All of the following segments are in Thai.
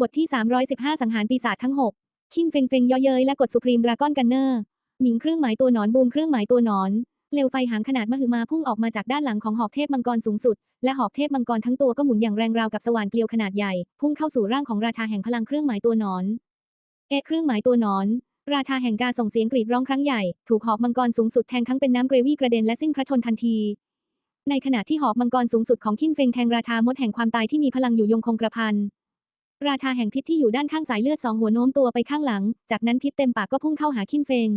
บทที่ 315 สังหารปีศาจทั้ง 6 คิงเฟงเฟงเย่อเย้ยและกดสุพรีมดราก้อนกันเนอร์ หมิงเครื่องหมายตัวหนอนบูมเครื่องหมายตัวหนอนเปลวไฟหางขนาดมหึมาพุ่งออกมาจากด้านหลังของหอกเทพมังกรสูงสุด และหอกเทพมังกรทั้งตัวก็หมุนอย่างแรงราวกับสว่านเกลียวขนาดใหญ่ พุ่งเข้าสู่ร่างของราชาแห่งพลังเครื่องหมายตัวหนอน เอะเครื่องหมายตัวหนอน ราชาแห่งกาส่งเสียงกรีดร้องครั้งใหญ่ ถูกหอกมังกรสูงสุดแทงทั้งเป็นน้ำเกรวี่กระเด็นและสิ้นพระชนทันที ในขณะที่หอกมังกรสูงสุดของคินเฟงแทงราชามดแห่งความตายที่มีพลังอยู่ยงคงกระพัน ราชาแห่งพิษที่อยู่ด้านข้างสายเลือดสองหัวโน้มตัวไปข้างหลัง จากนั้นพิษเต็มปากก็พุ่งเข้าหาคินเฟง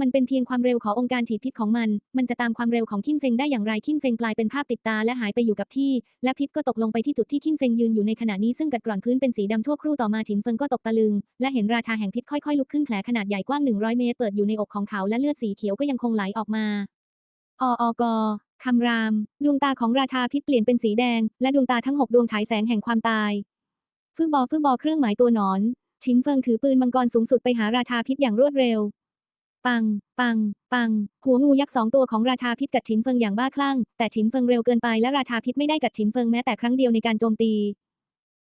มันเป็นเพียงความเร็วขององค์การฉีดพิษของมัน มันจะตามความเร็วของคินเฟงได้อย่างไรคินเฟงกลายเป็นภาพติดตาและหายไปอยู่กับที่ และพิษก็ตกลงไปที่จุดที่คินเฟงยืนอยู่ในขณะนี้ซึ่งกัดกร่อนพื้นเป็นสีดำทั่วครู่ต่อมาฉินเฟิงก็ตกตะลึง และเห็นราชาแห่งพิษค่อยๆลุกขึ้นแผลขนาดใหญ่กว้าง100เมตรเปิดอยู่ในอกของเขาและเลือดสีเขียวก็ยังคงไหลออกมาอออกคำราม ดวงตาของราชาพิษเปลี่ยนเป็นสีแดง และดวงตาทั้งหกดวงฉายแสงแห่งความตาย ฟืบอฟืบอเครื่องหมายตัวหนอน ชินเฟิงถือปืนมังกรสูงสุดไปหาราชาพิษอย่างรวดเร็ว ปัง ปัง ปัง หัวงูยักษ์สองตัวของราชาพิษกัดฉินเฟิงอย่างบ้าคลั่ง แต่ฉินเฟิงเร็วเกินไปและราชาพิษไม่ได้กัดฉินเฟิงแม้แต่ครั้งเดียวในการโจมตี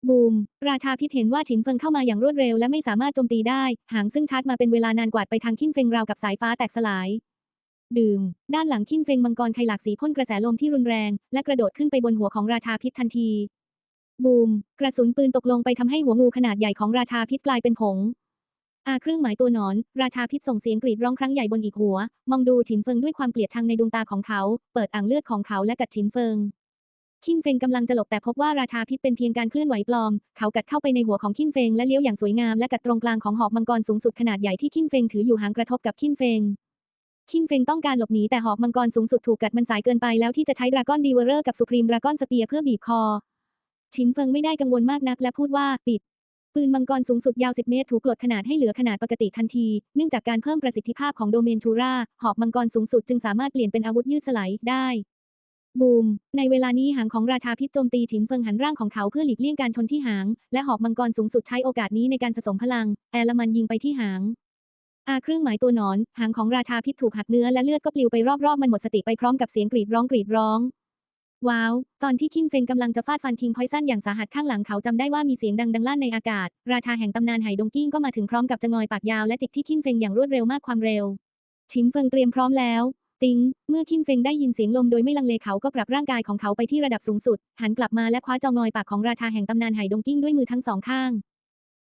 บูม ราชาพิษเห็นว่าฉินเฟิงเข้ามาอย่างรวดเร็วและไม่สามารถโจมตีได้ หางซึ่งชาร์จมาเป็นเวลานานกวาดไปทางขิ้นเฟิงราวกับสายฟ้าแตกสลายดื่ม ด้านหลังขิ้นเฟิงมังกรไคหลากสีพ่นกระแสลมที่รุนแรง และกระโดดขึ้นไปบนหัวของราชาพิษทันที บูม กระสุนปืนตกลงไปทำให้หัวงูขนาดใหญ่ของราชาพิษกลายเป็นผงอาเครื่องหมายตัวหนอน ราชาพิษส่งเสียงกรีดร้องครั้งใหญ่บนอีกหัว มองดูฉินเฟิงด้วยความเกลียดชังในดวงตาของเขา เปิดอ่างเลือดของเขาและกัดฉินเฟิง คินเฟงกำลังจะหลบแต่พบว่าราชาพิษเป็นเพียงการเคลื่อนไหวปลอม เขากัดเข้าไปในหัวของคินเฟงและเลี้ยวอย่างสวยงามและกัดตรงกลางของหอกมังกรสูงสุดขนาดใหญ่ที่คินเฟงถืออยู่หางกระทบกับคินเฟงคินเฟงต้องการหลบหนีแต่หอกมังกรสูงสุดถูกกัดมันสายเกินไปแล้วที่จะใช้ดราก้อนดีเวอร์กับสุพรีมดราก้อนสเปียร์เพื่อบีบคอ ชินเฟิงไม่ได้กังวลมากนักและพูดว่าปิด ปืนมังกรสูงสุดยาว 10 เมตร ถูกลดขนาดให้เหลือขนาดปกติทันที เนื่องจากการเพิ่มประสิทธิภาพของโดเมนทูราหอกมังกรสูงสุดจึงสามารถเปลี่ยนเป็นอาวุธยืดสลายได้ บูม ในเวลานี้หางของราชาพิษโจมตีฉินเฟิงหันร่างของเขาเพื่อหลีกเลี่ยงการชนที่หาง และหอกมังกรสูงสุดใช้โอกาสนี้ในการสะสมพลัง แอลมันยิงไปที่หางอาเครื่องหมายตัวหนอน หางของราชาพิษถูกหักเนื้อและเลือดก็ปลิวไปรอบๆมันหมดสติไปพร้อมกับเสียงกรีดร้องกรีดร้อง ว้าว ตอนที่คิงเฟงกำลังจะฟาดฟันคิงพอยซันอย่างสาหัสข้างหลังเขาจำได้ว่ามีเสียงดังดังลั่นในอากาศ ราชาแห่งตำนานไหดงกิ้งก็มาถึงพร้อมกับจะงอยปากยาวและจิกที่คิงเฟงอย่างรวดเร็วมากความเร็ว ชิงเฟิงเตรียมพร้อมแล้ว ติง เมื่อคิงเฟงได้ยินเสียงลมโดยไม่ลังเลเขาก็ปรับร่างกายของเขาไปที่ระดับสูงสุด หันกลับมาและคว้าจองอยปากของราชาแห่งตำนานไหดงกิ้งด้วยมือทั้งสองข้าง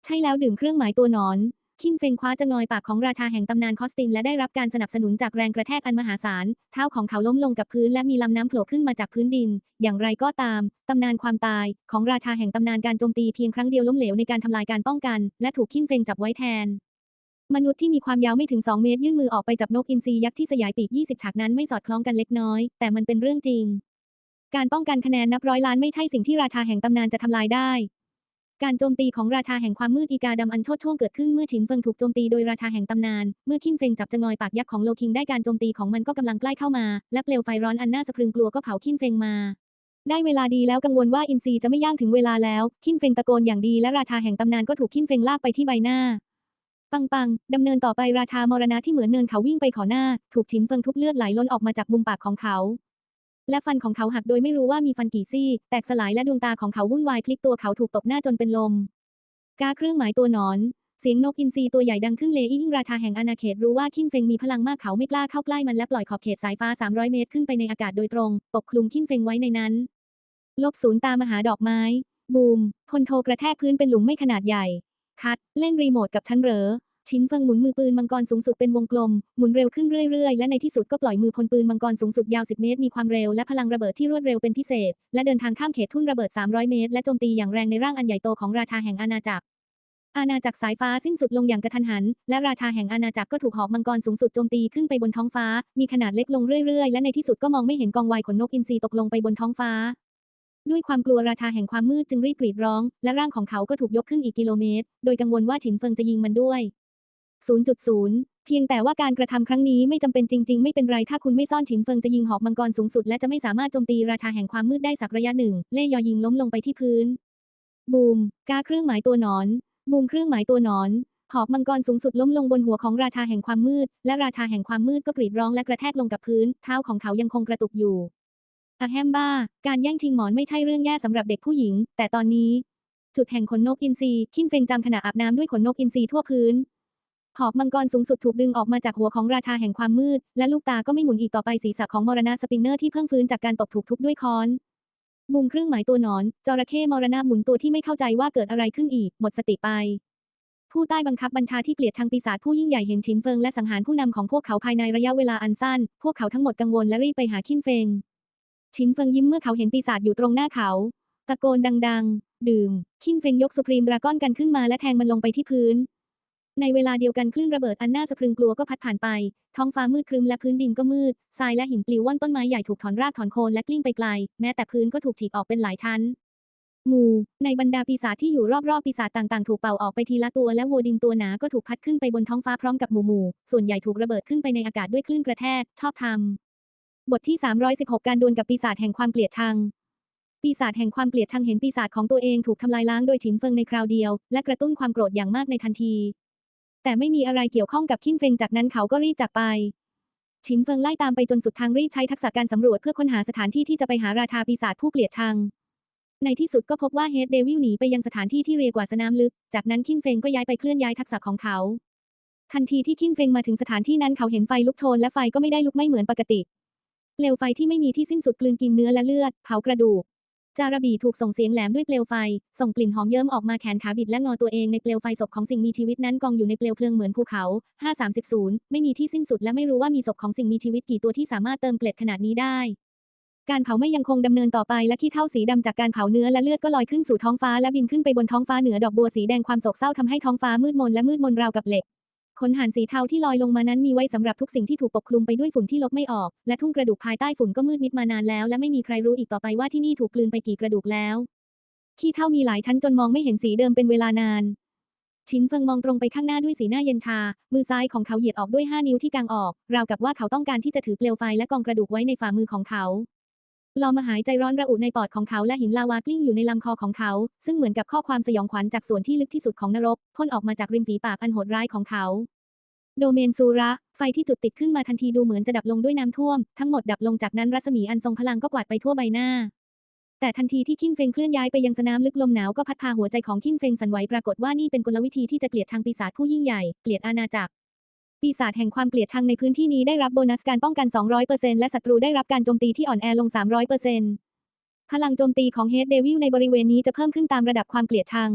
ใช่แล้วดื่มเครื่องหมายตัวหนอน คิงเฟงคว้าจะงอยปากของราชาแห่งตำนานคอสตินและได้รับการสนับสนุนจากแรงกระแทกอันมหาศาล เท้าของเขาล้มลงกับพื้นและมีลำน้ำโผล่ขึ้นมาจากพื้นดิน อย่างไรก็ตาม ตำนานความตาย ของราชาแห่งตำนานการโจมตีเพียงครั้งเดียวล้มเหลวในการทำลายการป้องกัน และถูกคิงเฟงจับไว้แทน มนุษย์ที่มีความยาวไม่ถึง 2 เมตรยื่นมือออกไปจับนกอินทรียักษ์ที่สยายปีก 20 ฉากนั้นไม่สอดคล้องกันเล็กน้อย แต่มันเป็นเรื่องจริงการป้องกันคะแนนนับร้อยล้านไม่ใช่สิ่งที่ราชาแห่งตำนานจะทำลายได้ การโจมตีของราชาแห่งความมืดอีกาดำอันโชดช่วงเกิดขึ้นเมื่อฉินเฟิงถูกโจมตีโดยราชาแห่งตำนาน เมื่อคินเฟงจับจงอยปากยักษ์ของโลคิงได้การโจมตีของมันก็กำลังใกล้เข้ามา และเปลวไฟร้อนอันน่าสะพรึงกลัวก็เผาคินเฟงมา ได้เวลาดีแล้วกังวลว่าอินซีจะไม่ย่างถึงเวลาแล้วคินเฟงตะโกนอย่างดีและราชาแห่งตำนานก็ถูกคินเฟงลากไปที่ใบหน้า ปังปังดำเนินต่อไปราชามรณะที่เหมือนเนินเขาวิ่งไปขอหน้า ถูกฉินเฟิงทุบเลือดไหลล้นออกมาจากมุมปากของเขา และฟันของเขาหักโดยไม่รู้ว่ามีฟันกี่ซี่ แตกสลายและดวงตาของเขาวุ่นวายพลิกตัวเขาถูกตบหน้าจนเป็นลม กาเครื่องหมายตัวหนอน เสียงนกอินทรีตัวใหญ่ดังขึ้นเลยิ่งราชาแห่งอาณาเขตรู้ว่าคินเฟงมีพลังมากเขาไม่กล้าเข้าใกล้มันและปล่อยขอบเขตสายฟ้า 300 เมตรขึ้นไปในอากาศโดยตรง ปกคลุมคินเฟงไว้ในนั้น ลบศูนย์ตามหาดอกไม้ บูมพลโทกระแทกพื้นเป็นหลุมไม่ขนาดใหญ่ คัด เล่นรีโมทกับฉันเหรอ ชิ้นเฟิงหมุนมือปืนมังกรสูงสุดเป็นวงกลม หมุนเร็วขึ้นเรื่อยๆ และในที่สุดก็ปล่อยมือพลปืนมังกรสูงสุดยาว 10 เมตร มีความเร็วและพลังระเบิดที่รวดเร็วเป็นพิเศษ และเดินทางข้ามเขตทุ่นระเบิด 300 เมตร และโจมตีอย่างแรงในร่างอันใหญ่โตของราชาแห่งอาณาจักร อาณาจักรสายฟ้าสิ้นสุดลงอย่างกระทันหัน และราชาแห่งอาณาจักรก็ถูกหอกมังกรสูงสุดโจมตีขึ้นไปบนท้องฟ้า มีขนาดเล็กลงเรื่อยๆ และในที่สุดก็มองไม่เห็นกองวายขนนกอินทรีตกลงไปบนท้องฟ้าด้วยความกลัวราชาแห่งความมืดจึงรีบกรีดร้อง และร่างของเขาก็ถูกยกขึ้นอีกกิโลเมตร โดยกังวลว่าฉินเฟิงจะยิงมันด้วย 0.0 เพียงแต่ว่าการกระทำครั้งนี้ไม่จำเป็นจริง ๆ ไม่เป็นไรถ้าคุณไม่ซ่อนฉินเฟิงจะยิงหอกมังกรสูงสุด และจะไม่สามารถโจมตีราชาแห่งความมืดได้สักระยะหนึ่ง เล่ยอยิงล้มลงไปที่พื้น บูม กาเครื่องหมายตัวหนอน บูมเครื่องหมายตัวหนอน หอกมังกรสูงสุดล้มลงบนหัวของราชาแห่งความมืด และราชาแห่งความมืดก็กรีดร้องและกระแทกลงกับพื้น เท้าของเขายังคงกระตุกอยู่อะแฮมบ้า การแย่งชิงหมอนไม่ใช่เรื่องแย่สำหรับเด็กผู้หญิง แต่ตอนนี้ จุดแห่งขนนกอินทรีคินเฟงจำขณะอาบน้ำด้วยขนนกอินทรีทั่วพื้น หอกมังกรสูงสุดถูกดึงออกมาจากหัวของราชาแห่งความมืด และลูกตาก็ไม่หมุนอีกต่อไปศีรษะของมรณะสปินเนอร์ที่เพิ่งฟื้นจากการตกถูกทุบด้วยค้อนมุมเครื่องหมายตัวหนอน จระเข้มรณะหมุนตัวที่ไม่เข้าใจว่าเกิดอะไรขึ้นอีก หมดสติไป ผู้ใต้บังคับบัญชาที่เกลียดชังปีศาจผู้ยิ่งใหญ่เห็นชินเฟิงและสังหารผู้นำของพวกเขาภายในระยะเวลาอันสั้น พวกเขาทั้งหมดกังวลและรีบไปหาคินเฟิงชินเฟิงยิ้มเมื่อเขาเห็นปีศาจอยู่ตรงหน้าเขา ตะโกนดัง ๆ ดื่ม คินเฟิงยกสุพรีมดราก้อนกันขึ้นมาและแทงมันลงไปที่พื้น ในเวลาเดียวกันคลื่นระเบิดอันน่าสะพรึงกลัวก็พัดผ่านไป ท้องฟ้ามืดครึ้มและพื้นดินก็มืด ทรายและหินปลิวว่อนต้นไม้ใหญ่ถูกถอนรากถอนโคนและกลิ้งไปไกล แม้แต่พื้นก็ถูกฉีกออกเป็นหลายชั้น งูในบรรดาปีศาจที่อยู่รอบๆปีศาจต่างๆ ถูกเป่าออกไปทีละตัวและวัวดินตัวหนาก็ถูกพัดขึ้นไปบนท้องฟ้าพร้อมกับหมู่หมู่ส่วนใหญ่ถูกระเบิดขึ้นไปในอากาศด้วยคลื่นกระแทก ชอบทำบทที่ 316 การดวลกับปีศาจแห่งความเกลียดชังปีศาจแห่งความเกลียดชังเห็นปีศาจของตัวเองถูกทำลายล้างโดยฉินเฟิงในคราวเดียว และกระตุ้นความโกรธอย่างมากในทันที แต่ไม่มีอะไรเกี่ยวข้องกับขิ้นเฟิงจากนั้นเขาก็รีบจากไปฉินเฟิงไล่ตามไปจนสุดทางรีบใช้ทักษะการสำรวจเพื่อค้นหาสถานที่ที่จะไปหาราชาปีศาจผู้เกลียดชัง ในที่สุดก็พบว่าเฮดเดวิลหนีไปยังสถานที่ที่เรียกว่าสนามลึก จากนั้นคินเฟงก็ย้ายไปเคลื่อนย้ายทักษะของเขา ทันทีที่คินเฟงมาถึงสถานที่นั้นเขาเห็นไฟลุกโชนและไฟก็ไม่ได้ลุกไม้เหมือนปกติเปลวไฟที่ไม่มีที่สิ้นสุดกลืนกินเนื้อและเลือดเผากระดูก จาระบีถูกส่งเสียงแหลมด้วยเปลวไฟ ส่งกลิ่นหอมเยิ้มออกมาแขนขาบิดและงอตัวเองในเปลวไฟศพของสิ่งมีชีวิตนั้นกองอยู่ในเปลวเพลิงเหมือนภูเขา 530ไม่มีที่สิ้นสุดและไม่รู้ว่ามีศพของสิ่งมีชีวิตกี่ตัวที่สามารถเติมเกล็ดขนาดนี้ได้ การเผาไม้ยังคงดำเนินต่อไปและขี้เถ้าสีดำจากการเผาเนื้อและเลือดก็ลอยขึ้นสู่ท้องฟ้าและบินขึ้นไปบนท้องฟ้าเหนือดอกบัวสีแดงความโศกเศร้าทำให้ท้องฟ้ามืดมนและมืดมนราวกับเหล็ก ขนหานสีเทาที่ลอยลงมานั้นมีไว้สำหรับทุกสิ่งที่ถูกปกคลุมไปด้วยฝุ่นที่ลบไม่ออก และทุ่งกระดูกภายใต้ฝุ่นก็มืดมิดมานานแล้ว และไม่มีใครรู้อีกต่อไปว่าที่นี่ถูกกลืนไปกี่กระดูกแล้วขี้เถ้ามีหลายชั้นจนมองไม่เห็นสีเดิมเป็นเวลานานชินเฟิงมองตรงไปข้างหน้าด้วยสีหน้าเย็นชา มือซ้ายของเขาเหยียดออกด้วยห้านิ้วที่กางออก ราวกับว่าเขาต้องการที่จะถือเปลวไฟและกองกระดูกไว้ในฝ่ามือของเขา ลอมหายใจร้อนระอุในปอดของเขาและหินลาวากลิ้งอยู่ในลำคอของเขา ซึ่งเหมือนกับข้อความสยองขวัญจากส่วนที่ลึกที่สุดของนรกพ่นออกมาจากริมฝีปากอันโหดร้ายของเขา โดเมนซูระ ไฟที่จุดติดขึ้นมาทันทีดูเหมือนจะดับลงด้วยน้ำท่วม ทั้งหมดดับลงจากนั้นรัศมีอันทรงพลังก็กวาดไปทั่วใบหน้า แต่ทันทีที่คินเฟงเคลื่อนย้ายไปยังสนามลึกลมหนาวก็พัดพาหัวใจของคินเฟงสั่นไหวปรากฏว่านี่เป็นกลวิธีที่จะเกลียดชังปีศาจผู้ยิ่งใหญ่เกลียดอาณาจักร ปีศาจแห่งความเกลียดชังในพื้นที่นี้ได้รับโบนัสการป้องกัน 200%และศัตรูได้รับการโจมตีที่อ่อนแอลง 300%พลังโจมตีของเฮดเดวิลในบริเวณนี้จะเพิ่มขึ้นตามระดับความเกลียดชัง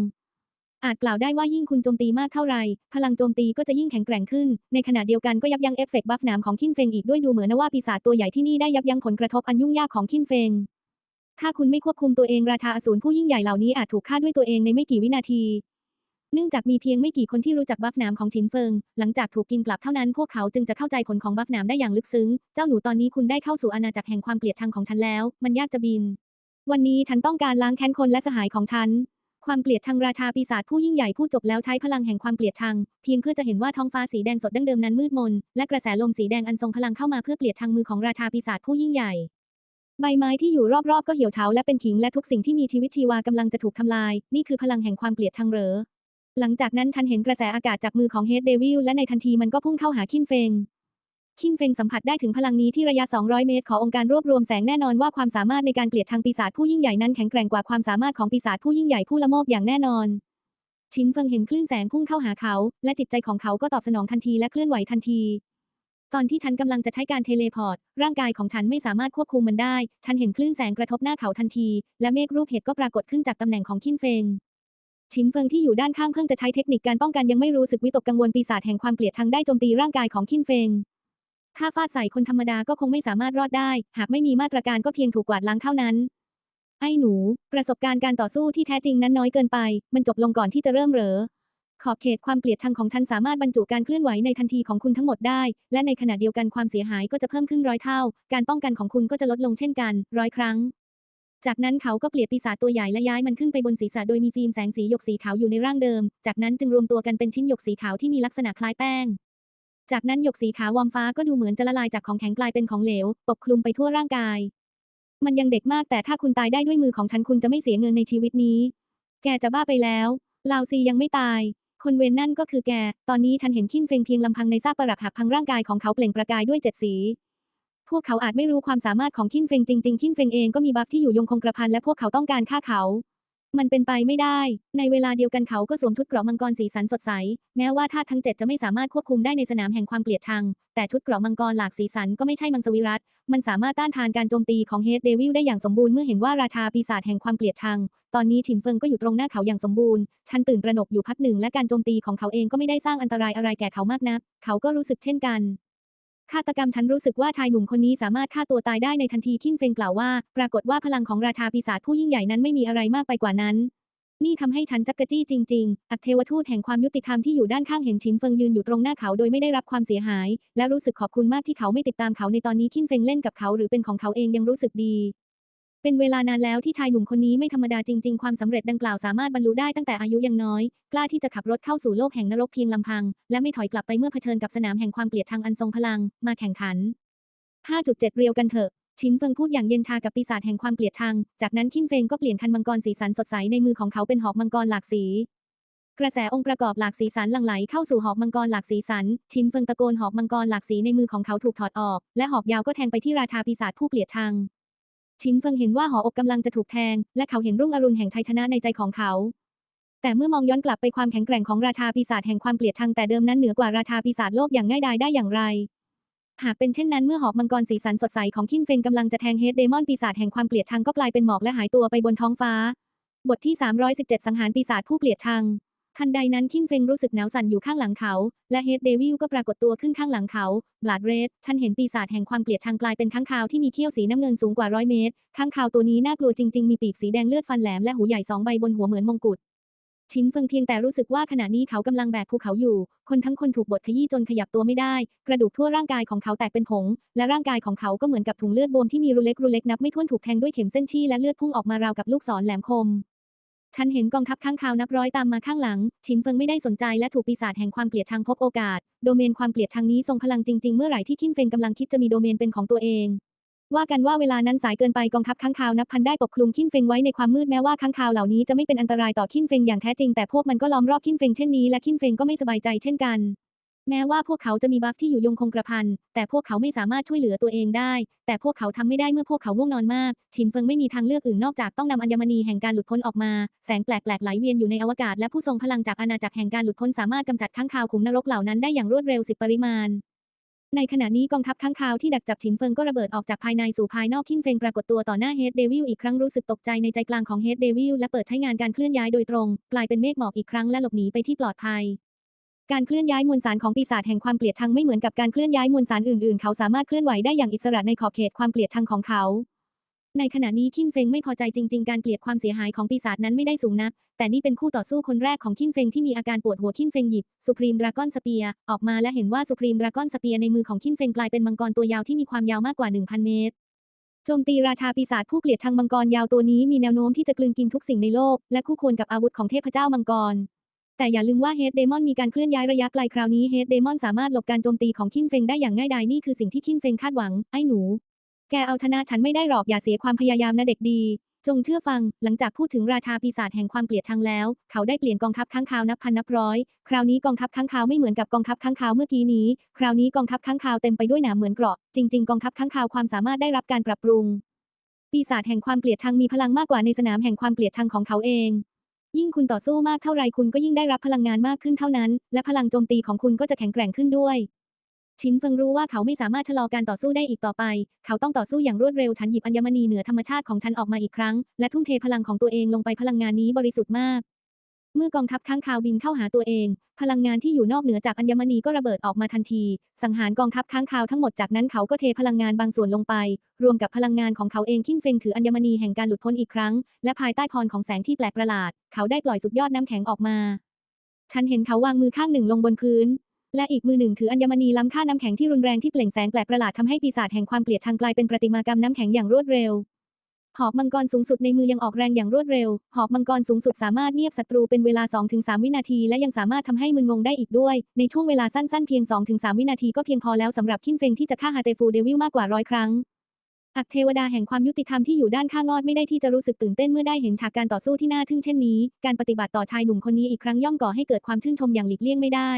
อาจกล่าวได้ว่ายิ่งคุณโจมตีมากเท่าไหร่ พลังโจมตีก็จะยิ่งแข็งแกร่งขึ้น ในขณะเดียวกันก็ยับยั้งเอฟเฟกต์บัฟหนามของคินเฟงอีกด้วยดูเหมือนว่าปีศาจตัวใหญ่ที่นี่ได้ยับยั้งผลกระทบอันยุ่งยากของคินเฟง ถ้าคุณไม่ควบคุมตัวเองราชาอสูรผู้ยิ่งใหญ่เหล่านี้อาจถูกฆ่าด้วยตัวเองในไม่กี่วินาที เนื่องจากมีเพียงไม่กี่คนที่รู้จักบัฟหนามของชินเฟิง หลังจากถูกกินกลับเท่านั้นพวกเขาจึงจะเข้าใจผลของบัฟหนามได้อย่างลึกซึ้ง เจ้าหนูตอนนี้คุณได้เข้าสู่อาณาจักรแห่งความเกลียดชังของฉันแล้ว มันยากจะบิน วันนี้ฉันต้องการล้างแค้นคนและสหายของฉัน ความเกลียดชังราชาปีศาจผู้ยิ่งใหญ่พูดจบแล้วใช้พลังแห่งความเกลียดชัง เพียงเพื่อจะเห็นว่าท้องฟ้าสีแดงสดดั้งเดิมนั้นมืดมน และกระแสลมสีแดงอันทรงพลังเข้ามาเพื่อเกลียดชังมือของราชาปีศาจผู้ยิ่งใหญ่ใบไม้ที่อยู่รอบๆ ก็เหี่ยวเฉาและเป็นขิงและทุกสิ่งที่มีชีวิตชีวากำลังจะถูกทำลาย นี่คือพลังแห่งความเกลียดชังเหรอ หลังจากนั้นฉันเห็นกระแสอากาศจากมือของเฮดเดวิลและในทันทีมันก็พุ่งเข้าหาคินเฟง คินเฟงสัมผัสได้ถึงพลังนี้ที่ระยะ 200 เมตร ขององค์การรวบรวมแสงแน่นอนว่าความสามารถในการเกลียดชังปีศาจผู้ยิ่งใหญ่นั้นแข็งแกร่งกว่าความสามารถของปีศาจผู้ยิ่งใหญ่ผู้ละโมบอย่างแน่นอน ชินเฟิงเห็นคลื่นแสงพุ่งเข้าหาเขา และจิตใจของเขาก็ตอบสนองทันทีและเคลื่อนไหวทันทีตอนที่ฉันกำลังจะใช้การเทเลพอร์ต ร่างกายของฉันไม่สามารถควบคุมมันได้ ฉันเห็นคลื่นแสงกระทบหน้าเขาทันที และเมฆรูปเห็ดก็ปรากฏขึ้นจากตำแหน่งของคินเฟง ชินเฟิงที่อยู่ด้านข้างเพิ่งจะใช้เทคนิคการป้องกันยังไม่รู้สึกวิตกกังวลปีศาจแห่งความเกลียดชังได้โจมตีร่างกายของคินเฟง ถ้าฟาดใส่คนธรรมดาก็คงไม่สามารถรอดได้ หากไม่มีมาตรการก็เพียงถูกกวาดล้างเท่านั้น ไอ้หนู ประสบการณ์การต่อสู้ที่แท้จริงนั้นน้อยเกินไป มันจบลงก่อนที่จะเริ่มเหรอ ขอบเขตความเกลียดชังของฉันสามารถบรรจุการเคลื่อนไหวในทันทีของคุณทั้งหมดได้ และในขณะเดียวกันความเสียหายก็จะเพิ่มขึ้นร้อยเท่า การป้องกันของคุณก็จะลดลงเช่นกัน ร้อยครั้ง จากนั้นเขาก็เกลียดปีศาจตัวใหญ่และย้ายมันขึ้นไปบนศีรษะโดยมีฟิล์มแสงสีหยกสีขาวอยู่ในร่างเดิม จากนั้นจึงรวมตัวกันเป็นชิ้นหยกสีขาวที่มีลักษณะคล้ายแป้ง จากนั้นหยกสีขาววอมฟ้าก็ดูเหมือนจะละลายจากของแข็งกลายเป็นของเหลว ปกคลุมไปทั่วร่างกาย มันยังเด็กมากแต่ถ้าคุณตายได้ด้วยมือของฉันคุณจะไม่เสียเงินในชีวิตนี้ แกจะบ้าไปแล้วลาวซียังไม่ตาย คนเวนนั่นก็คือแก ตอนนี้ฉันเห็นขิ้นเฟงเพียงลำพังในซากปรักหักพังร่างกายของเขาเปล่งประกายด้วยเจ็ดสี พวกเขาอาจไม่รู้ความสามารถของขิ้นเฟงจริงๆขิ้นเฟงเองก็มีบัฟที่อยู่ยงคงกระพันและพวกเขาต้องการฆ่าเขา มันเป็นไปไม่ได้ ในเวลาเดียวกันเขาก็สวมชุดเกราะมังกรสีสันสดใส แม้ว่าธาตุทั้งเจ็ดจะไม่สามารถควบคุมได้ในสนามแห่งความเกลียดชัง แต่ชุดเกราะมังกรหลากสีสันก็ไม่ใช่มังสวิรัต มันสามารถต้านทานการโจมตีของเฮดเดวิลได้อย่างสมบูรณ์เมื่อเห็นว่าราชาปีศาจแห่งความเกลียดชัง ตอนนี้ฉินเฟิงก็อยู่ตรงหน้าเขาอย่างสมบูรณ์ ฉันตื่นตระหนกอยู่พักหนึ่งและการโจมตีของเขาเองก็ไม่ได้สร้างอันตรายอะไรแก่เขามากนัก เขาก็รู้สึกเช่นกัน ฆาตกรรมฉันรู้สึกว่าชายหนุ่มคนนี้สามารถฆ่าตัวตายได้ในทันทีคินเฟงกล่าวว่า ปรากฏว่าพลังของราชาปีศาจผู้ยิ่งใหญ่นั้นไม่มีอะไรมากไปกว่านั้น นี่ทำให้ฉันจักกะจี้จริง ๆ อักเทวทูตแห่งความยุติธรรมที่อยู่ด้านข้างเห็นชินเฟิงยืนอยู่ตรงหน้าเขาโดยไม่ได้รับความเสียหาย และรู้สึกขอบคุณมากที่เขาไม่ติดตามเขาในตอนนี้คินเฟงเล่นกับเขาหรือเป็นของเขาเองยังรู้สึกดี เป็นเวลานานแล้วที่ชายหนุ่มคนนี้ไม่ธรรมดาจริง ๆ ความสำเร็จดังกล่าวสามารถบรรลุได้ตั้งแต่อายุยังน้อย กล้าที่จะขับรถเข้าสู่โลกแห่งนรกเพียงลำพัง และไม่ถอยกลับไปเมื่อเผชิญกับสนามแห่งความเกลียดชังอันทรงพลัง มาแข่งขัน 5.7 เรียวกันเถอะ ชินเฟิงพูดอย่างเย็นชากับปีศาจแห่งความเกลียดชัง จากนั้นคินเฟงก็เปลี่ยนคันมังกรสีสันสดใสในมือของเขาเป็นหอกมังกรหลากสี กระแสองค์ประกอบหลากสีสันหลั่งไหลเข้าสู่หอกมังกรหลากสีสัน ชินเฟิงตะโกนหอกมังกรหลากสีในมือของเขาถูกถอดออก และหอกยาวก็แทงไปที่ราชาปีศาจผู้เกลียดชัง ชินเฟิงเห็นว่าหออกกำลังจะถูกแทง และเขาเห็นรุ่งอรุณแห่งชัยชนะในใจของเขา แต่เมื่อมองย้อนกลับไปความแข็งแกร่งของราชาปีศาจแห่งความเกลียดชังแต่เดิมนั้นเหนือกว่าราชาปีศาจโลกอย่างง่ายดายได้อย่างไร หากเป็นเช่นนั้นเมื่อหอกมังกรสีสันสดใสของคินเฟงกำลังจะแทงเฮดเดมอนปีศาจแห่งความเกลียดชังก็กลายเป็นหมอกและหายตัวไปบนท้องฟ้า บทที่ 317 สังหารปีศาจผู้เกลียดชัง ทันใดนั้นคินเฟงรู้สึกหนาวสั่นอยู่ข้างหลังเขา และเฮดเดวิลก็ปรากฏตัวขึ้นข้างหลังเขาบลาดเรดฉันเห็นปีศาจแห่งความเกลียดชังกลายเป็นข้างคาวที่มีเขี้ยวสีน้ำเงินสูงกว่าร้อยเมตร ข้างคาวตัวนี้น่ากลัวจริงๆ มีปีกสีแดงเลือดฟันแหลมและหูใหญ่สองใบบนหัวเหมือนมงกุฎชินเฟิงเพียงแต่รู้สึกว่าขณะนี้เขากำลังแบกภูเขาอยู่ คนทั้งคนถูกบดขยี้จนขยับตัวไม่ได้ กระดูกทั่วร่างกายของเขาแตกเป็นผง และร่างกายของเขาก็เหมือนกับถุงเลือดบวมที่มีรูเล็กรูเล็กนับไม่ถ้วนถูกแทงด้วยเข็มเส้นชีและเลือดพุ่งออกมาราวกับลูกศรแหลมคม ฉันเห็นกองทัพข้างคาวนับร้อยตามมาข้างหลัง ชินเฟิงไม่ได้สนใจและถูกปีศาจแห่งความเกลียดชังพบโอกาส โดเมนความเกลียดชังนี้ทรงพลังจริง ๆ เมื่อไหร่ที่คินเฟิงกำลังคิดจะมีโดเมนเป็นของตัวเอง ว่ากันว่าเวลานั้นสายเกินไปกองทัพข้างคาวนับพันได้ปกคลุมคินเฟิงไว้ในความมืดแม้ว่าข้างคาวเหล่านี้จะไม่เป็นอันตรายต่อคินเฟิงอย่างแท้จริงแต่พวกมันก็ล้อมรอบคินเฟิงเช่นนี้และคินเฟิงก็ไม่สบายใจเช่นกัน แม้ว่าพวกเขาจะมีบัฟที่อยู่ยงคงกระพัน แต่พวกเขาไม่สามารถช่วยเหลือตัวเองได้ แต่พวกเขาทำไม่ได้เมื่อพวกเขาง่วงนอนมาก ชินเฟิงไม่มีทางเลือกอื่นนอกจากต้องนำอัญมณีแห่งการหลุดพ้นออกมา แสงแปลกๆไหลเวียนอยู่ในอวกาศและผู้ทรงพลังจากอาณาจักรแห่งการหลุดพ้นสามารถกำจัดข้างคาวขุมนรกเหล่านั้นได้อย่างรวดเร็วสิบปริมาณในขณะนี้กองทัพข้างคาวที่ดักจับฉินเฟิงก็ระเบิดออกจากภายในสู่ภายนอกคินเฟงปรากฏตัวต่อหน้าเฮดเดวิลอีกครั้งรู้สึกตกใจในใจกลางของเฮดเดวิลและเปิดใช้งานการเคลื่อนย้ายโดยตรง กลายเป็นเมฆหมอกอีกครั้งและหลบหนีไปที่ปลอดภัย การเคลื่อนย้ายมวลสารของปีศาจแห่งความเกลียดชังไม่เหมือนกับการเคลื่อนย้ายมวลสารอื่นๆ เขาสามารถเคลื่อนไหวได้อย่างอิสระในขอบเขตความเกลียดชังของเขา ในขณะนี้คินเฟงไม่พอใจจริง ๆ การเกลียดความเสียหายของปีศาจนั้นไม่ได้สูงนัก แต่นี่เป็นคู่ต่อสู้คนแรกของคินเฟงที่มีอาการปวดหัวคินเฟงหยิบสุพรีมดราก้อนสเปียออกมาและเห็นว่าสุพรีมดราก้อนสเปียในมือของคินเฟงกลายเป็นมังกรตัวยาวที่มีความยาวมากกว่า 1,000 เมตรโจมตีราชาปีศาจผู้เกลียดชังมังกรยาวตัวนี้มีแนวโน้มที่จะกลืนกินทุกสิ่งในโลกและคู่ควรกับอาวุธของเทพเจ้ามังกร แต่อย่าลืมว่าเฮดเดมอนมีการเคลื่อนย้ายระยะไกลคราวนี้เฮดเดมอนสามารถหลบการโจมตีของคินเฟงได้อย่างง่ายดายนี่คือสิ่งที่คินเฟงคาดหวัง ไอ้หนู แกเอาชนะฉันไม่ได้หรอกอย่าเสียความพยายามนะเด็กดี จงเชื่อฟัง หลังจากพูดถึงราชาปีศาจแห่งความเกลียดชังแล้ว เขาได้เปลี่ยนกองทัพค้างคาวนับพันนับร้อย คราวนี้กองทัพค้างคาวไม่เหมือนกับกองทัพค้างคาวเมื่อกี้นี้ คราวนี้กองทัพค้างคาวเต็มไปด้วยหนามเหมือนเกราะ จริง ๆ กองทัพค้างคาวความสามารถได้รับการปรับปรุง ปีศาจแห่งความเกลียดชังมีพลังมากกว่าในสนามแห่งความเกลียดชังของเขาเอง ยิ่งคุณต่อสู้มากเท่าไรคุณก็ยิ่งได้รับพลังงานมากขึ้นเท่านั้น และพลังโจมตีของคุณก็จะแข็งแกร่งขึ้นด้วย ชินเฟิงรู้ว่าเขาไม่สามารถชะลอการต่อสู้ได้อีกต่อไป เขาต้องต่อสู้อย่างรวดเร็วฉันหยิบอัญมณีเหนือธรรมชาติของฉันออกมาอีกครั้ง และทุ่มเทพลังของตัวเองลงไปพลังงานนี้บริสุทธิ์มาก เมื่อกองทัพข้างคาวบินเข้าหาตัวเอง พลังงานที่อยู่นอกเหนือจากอัญมณีก็ระเบิดออกมาทันที สังหารกองทัพข้างคาวทั้งหมดจากนั้นเขาก็เทพลังงานบางส่วนลงไป รวมกับพลังงานของเขาเองคิ้นเฟงถืออัญมณีแห่งการหลุดพ้นอีกครั้ง และภายใต้พรของแสงที่แปลกประหลาด เขาได้ปล่อยสุดยอดน้ำแข็งออกมา ฉันเห็นเขาวางมือข้างหนึ่งลงบนพื้น และอีกมือหนึ่งถืออัญมณีล้ำค่าน้ำแข็งที่รุนแรงที่เปล่งแสงแปลกประหลาดทำให้ปีศาจแห่งความเกลียดชังกลายเป็นประติมากรรมน้ำแข็งอย่างรวดเร็ว หอกมังกรสูงสุดในมือยังออกแรงอย่างรวดเร็ว หอกมังกรสูงสุดสามารถเงียบศัตรูเป็นเวลา 2-3 วินาที และยังสามารถทำให้มึนงงได้อีกด้วย ในช่วงเวลาสั้นๆ เพียง 2-3 วินาทีก็เพียงพอแล้วสำหรับคินเฟงที่จะฆ่าฮาเตฟูเดวิลมากกว่าร้อยครั้งอักเทวดาแห่งความยุติธรรมที่อยู่ด้านข้างงอดไม่ได้ที่จะรู้สึกตื่นเต้นเมื่อได้เห็นฉากการต่อสู้ที่น่าทึ่งเช่นนี้ การปฏิบัติต่อชายหนุ่มคนนี้อีกครั้งย่อมก่อให้เกิดความชื่นชมอย่างหลีกเลี่ยงไม่ได้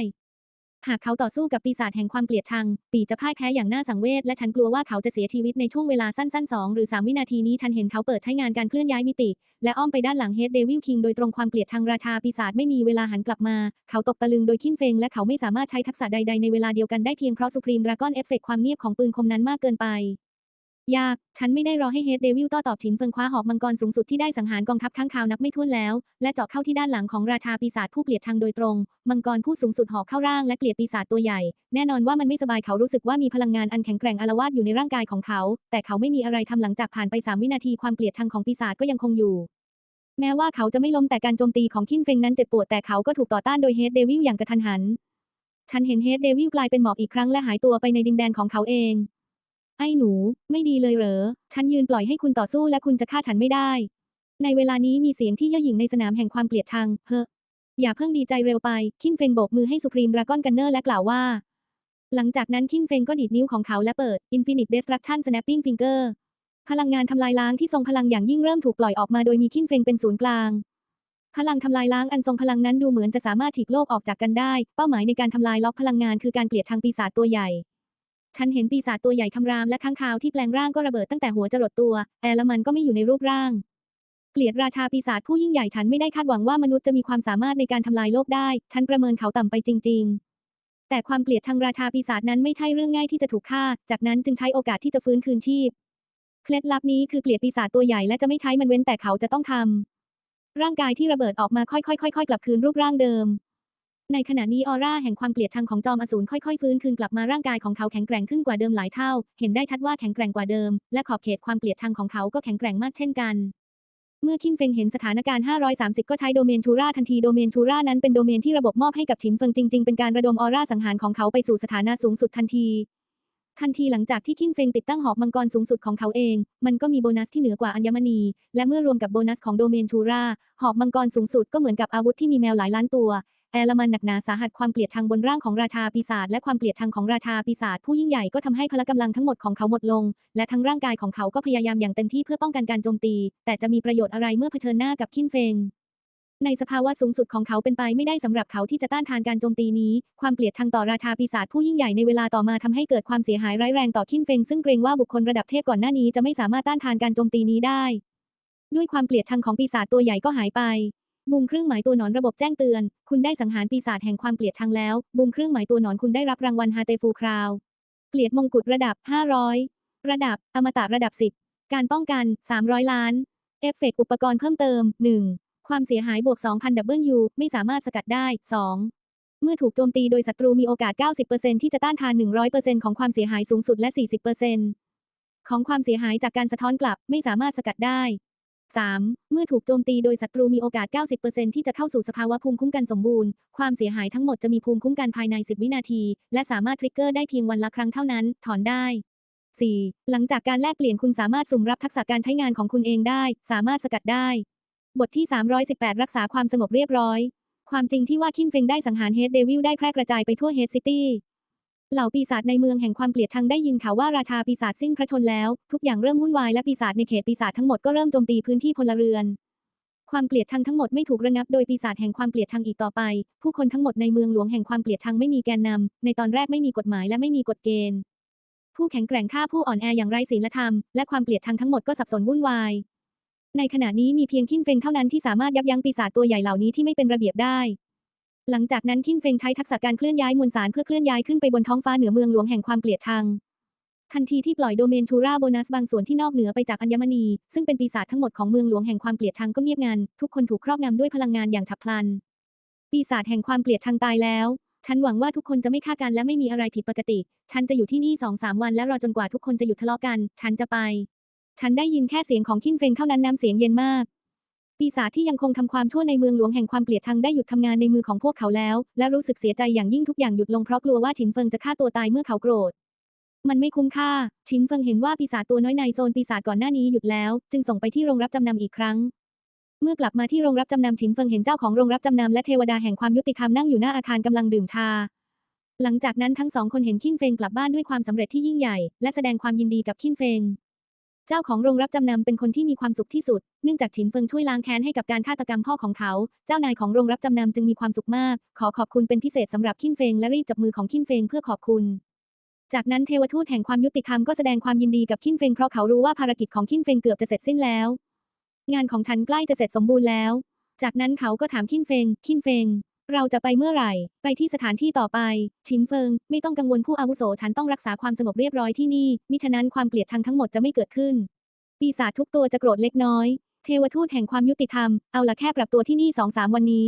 หากเขาต่อสู้กับปีศาจแห่งความเกลียดชัง ปีจะพ่ายแพ้อย่างน่าสังเวชและฉันกลัวว่าเขาจะเสียชีวิตในช่วงเวลาสั้นๆ 2 หรือ 3 วินาทีนี้ฉันเห็นเขาเปิดใช้งานการเคลื่อนย้ายมิติ และอ้อมไปด้านหลังเฮดเดวิลคิงโดยตรงความเกลียดชังราชาปีศาจไม่มีเวลาหันกลับมา เขาตกตะลึงโดยขิ้นเฟงและเขาไม่สามารถใช้ทักษะใดๆในเวลาเดียวกันได้เพียงเพราะสุพรีมดราก้อนเอฟเฟกความเงียบของปืนคมนั้นมากเกินไป ยาก ฉันไม่ได้รอให้เฮดเดวิลต้ตอบฉินเฟิงคว้าหอกมังกรสูงสุดที่ได้สังหารกองทัพข้างคาวนับไม่ถ้วนแล้ว และเจาะเข้าที่ด้านหลังของราชาปีศาจผู้เกลียดชังโดยตรง มังกรผู้สูงสุดหอกเข้าร่างและเกลียดปีศาจตัวใหญ่ แน่นอนว่ามันไม่สบายเขารู้สึกว่ามีพลังงานอันแข็งแกร่งอารวาสอยู่ในร่างกายของเขา แต่เขาไม่มีอะไรทำหลังจากผ่านไปสามวินาทีความเกลียดชังของปีศาจก็ยังคงอยู่ แม้ว่าเขาจะไม่ล้มแต่การโจมตีของคินเฟงนั้นเจ็บปวดแต่เขาก็ถูกต่อต้านโดยเฮดเดวิลอย่างกระทันหัน ฉันเห็นเฮดเดวิลกลายเป็นหมอกอีกครั้งและหายตัวไปในดินแดนของเขาเอง ไอ้หนู ไม่ดีเลยเหรอ ฉันยืนปล่อยให้คุณต่อสู้และคุณจะฆ่าฉันไม่ได้ ในเวลานี้มีเสียงที่เย่อหยิ่งในสนามแห่งความเกลียดชัง เฮ้ออย่าเพิ่งดีใจเร็วไป คินเฟงโบกมือให้สุพรีมดราก้อนกันเนอร์และกล่าวว่า หลังจากนั้นคินเฟงก็ดีดนิ้วของเขาและเปิด Infinite Destruction Snapping Finger พลังงานทำลายล้างที่ทรงพลังอย่างยิ่งเริ่มถูกปล่อยออกมาโดยมีคินเฟงเป็นศูนย์กลาง พลังทำลายล้างอันทรงพลังนั้นดูเหมือนจะสามารถถีบโลกออกจากกันได้ เป้าหมายในการทำลายล็อกพลังงานคือการเกลียดชังปีศาจตัวใหญ่ ฉันเห็นปีศาจตัวใหญ่คำรามและข้างคาวที่แปลงร่างก็ระเบิดตั้งแต่หัวจรดตัว แอลมันก็ไม่อยู่ในรูปร่าง เกลียดราชาปีศาจผู้ยิ่งใหญ่ฉันไม่ได้คาดหวังว่ามนุษย์จะมีความสามารถในการทำลายโลกได้ ฉันประเมินเขาต่ำไปจริง ๆ แต่ความเกลียดชังราชาปีศาจนั้นไม่ใช่เรื่องง่ายที่จะถูกฆ่า จากนั้นจึงใช้โอกาสที่จะฟื้นคืนชีพ เคล็ดลับนี้คือเกลียดปีศาจตัวใหญ่และจะไม่ใช้มันเว้นแต่เขาจะต้องทำร่างกายที่ระเบิดออกมาค่อยๆค่อยๆกลับคืนรูปร่างเดิม ในขณะนี้ออร่าแห่งความเกลียดชังของจอมอสูรค่อยๆฟื้นคืนกลับมาร่างกายของเขาแข็งแกร่งขึ้นกว่าเดิมหลายเท่า เห็นได้ชัดว่าแข็งแกร่งกว่าเดิม และขอบเขตความเกลียดชังของเขาก็แข็งแกร่งมากเช่นกันเมื่อคิงเฟงเห็นสถานการณ์ 530 ก็ใช้โดเมนชูราทันทีโดเมนชูรานั้นเป็นโดเมนที่ระบบมอบให้กับฉินเฟิงจริง ๆ เป็นการระดมออร่าสังหารของเขาไปสู่สถานะสูงสุดทันที ทันทีหลังจากที่คิงเฟงติดตั้งหอกมังกรสูงสุดของเขาเอง มันก็มีโบนัสที่เหนือกว่าอัญมณี และเมื่อรวมกับโบนัสของโดเมนชูราหอกมังกรสูงสุดก็เหมือนกับอาวุธที่มีแมวหลายล้านตัว แอละมันหนักหนาสาหัสความเกลียดชังบนร่างของราชาปีศาจและความเกลียดชังของราชาปีศาจผู้ยิ่งใหญ่ก็ทำให้พละกำลังทั้งหมดของเขาหมดลง และทั้งร่างกายของเขาก็พยายามอย่างเต็มที่เพื่อป้องกันการโจมตี แต่จะมีประโยชน์อะไรเมื่อเผชิญหน้ากับคินเฟงในสภาวะสูงสุดของเขาเป็นไปไม่ได้สำหรับเขาที่จะต้านทานการโจมตีนี้ ความเกลียดชังต่อราชาปีศาจผู้ยิ่งใหญ่ในเวลาต่อมาทำให้เกิดความเสียหายร้ายแรงต่อคินเฟงซึ่งเกรงว่าบุคคลระดับเทพก่อนหน้านี้จะไม่สามารถต้านทานการโจมตีนี้ได้ ด้วยความเกลียดชังของปีศาจตัวใหญ่ก็หายไป มุมเครื่องหมายตัวหนอนระบบแจ้งเตือน คุณได้สังหารปีศาจแห่งความเกลียดชังแล้วมุมเครื่องหมายตัวหนอนคุณได้รับรางวัลฮาเตฟูคราว เกลียดมงกุฎระดับ 500 ระดับ อมตะระดับ 10 การป้องกัน 300 ล้าน เอฟเฟกต์อุปกรณ์เพิ่มเติม 1 ความเสียหายบวก 2,000 W ไม่สามารถสกัดได้ 2 เมื่อถูกโจมตีโดยศัตรูมีโอกาส 90%ที่จะต้านทาน 100%ของความเสียหายสูงสุดและ 40%ของความเสียหายจากการสะท้อนกลับไม่สามารถสกัดได้ 3. เมื่อถูกโจมตีโดยศัตรูมีโอกาส 90%ที่จะเข้าสู่สภาวะภูมิคุ้มกันสมบูรณ์ ความเสียหายทั้งหมดจะมีภูมิคุ้มกันภายใน 10 วินาที และสามารถทริกเกอร์ได้เพียงวันละครั้งเท่านั้น ถอนได้ 4. หลังจากการแลกเปลี่ยนคุณสามารถสุ่มรับทักษะการใช้งานของคุณเองได้ สามารถสกัดได้ บทที่ 318 รักษาความสงบเรียบร้อย ความจริงที่ว่าคินเฟงได้สังหารเฮดเดวิลได้แพร่กระจายไปทั่วเฮดซิตี้ เหล่าปีศาจในเมืองแห่งความเกลียดชังได้ยินข่าวว่าราชาปีศาจสิ้นพระชนแล้ว ทุกอย่างเริ่มวุ่นวายและปีศาจในเขตปีศาจทั้งหมดก็เริ่มโจมตีพื้นที่พลเรือน ความเกลียดชังทั้งหมดไม่ถูกระงับโดยปีศาจแห่งความเกลียดชังอีกต่อไป ผู้คนทั้งหมดในเมืองหลวงแห่งความเกลียดชังไม่มีแกนนำในตอนแรกไม่มีกฎหมายและไม่มีกฎเกณฑ์ ผู้แข็งแกร่งฆ่าผู้อ่อนแออย่างไร้ศีลธรรมและความเกลียดชังทั้งหมดก็สับสนวุ่นวายในขณะนี้มีเพียงคินเฟงเท่านั้นที่สามารถยับยั้งปีศาจตัวใหญ่เหล่านี้ที่ไม่เป็นระเบียบได้ หลังจากนั้นคินเฟงใช้ทักษะการเคลื่อนย้ายมวลสารเพื่อเคลื่อนย้ายขึ้นไปบนท้องฟ้าเหนือเมืองหลวงแห่งความเกลียดชังทันทีที่ปล่อยโดเมนชูราโบนัสบางส่วนที่นอกเหนือไปจากอัญมณี ซึ่งเป็นปีศาจทั้งหมดของเมืองหลวงแห่งความเกลียดชังก็เงียบงัน ทุกคนถูกครอบงำด้วยพลังงานอย่างฉับพลัน ปีศาจแห่งความเกลียดชังตายแล้ว ฉันหวังว่าทุกคนจะไม่ฆ่ากันและไม่มีอะไรผิดปกติ ฉันจะอยู่ที่นี่สองสามวันและรอจนกว่าทุกคนจะหยุดทะเลาะกัน ฉันจะไป ฉันได้ยินแค่เสียงของคินเฟงเท่านั้นน้ำเสียงเย็นมาก ปีศาจที่ยังคงทำความชั่วในเมืองหลวงแห่งความเกลียดชังได้หยุดทำงานในมือของพวกเขาแล้ว และรู้สึกเสียใจอย่างยิ่งทุกอย่างหยุดลงเพราะกลัวว่าฉินเฟิงจะฆ่าตัวตายเมื่อเขาโกรธ มันไม่คุ้มค่า ฉินเฟิงเห็นว่าปีศาจตัวน้อยในโซนปีศาจก่อนหน้านี้หยุดแล้ว จึงส่งไปที่โรงรับจำนำอีกครั้ง เมื่อกลับมาที่โรงรับจำนำฉินเฟิงเห็นเจ้าของโรงรับจำนำและเทวดาแห่งความยุติธรรมนั่งอยู่หน้าอาคารกำลังดื่มชา หลังจากนั้นทั้งสองคนเห็นคินเฟงกลับบ้านด้วยความสำเร็จที่ยิ่งใหญ่ และแสดงความยินดีกับคินเฟง เจ้าของโรงรับจำนำเป็นคนที่มีความสุขที่สุด เนื่องจากฉินเฟิงช่วยล้างแค้นให้กับการฆาตกรรมพ่อของเขา เจ้านายของโรงรับจำนำจึงมีความสุขมาก ขอขอบคุณเป็นพิเศษสำหรับขินเฟงและรีบจับมือของขินเฟงเพื่อขอบคุณ จากนั้นเทวทูตแห่งความยุติธรรมก็แสดงความยินดีกับขินเฟงเพราะเขารู้ว่าภารกิจของขินเฟงเกือบจะเสร็จสิ้นแล้ว งานของฉันใกล้จะเสร็จสมบูรณ์แล้ว จากนั้นเขาก็ถามขินเฟงขินเฟง เราจะไปเมื่อไหร่ ไปที่สถานที่ต่อไป ชินเฟิง ไม่ต้องกังวลผู้อาวุโสฉันต้องรักษาความสงบเรียบร้อยที่นี่ มิฉะนั้นความเกลียดชังทั้งหมดจะไม่เกิดขึ้น ปีศาจทุกตัวจะโกรธเล็กน้อย เทวทูตแห่งความยุติธรรม เอาละแค่ปรับตัวที่นี่สองสามวันนี้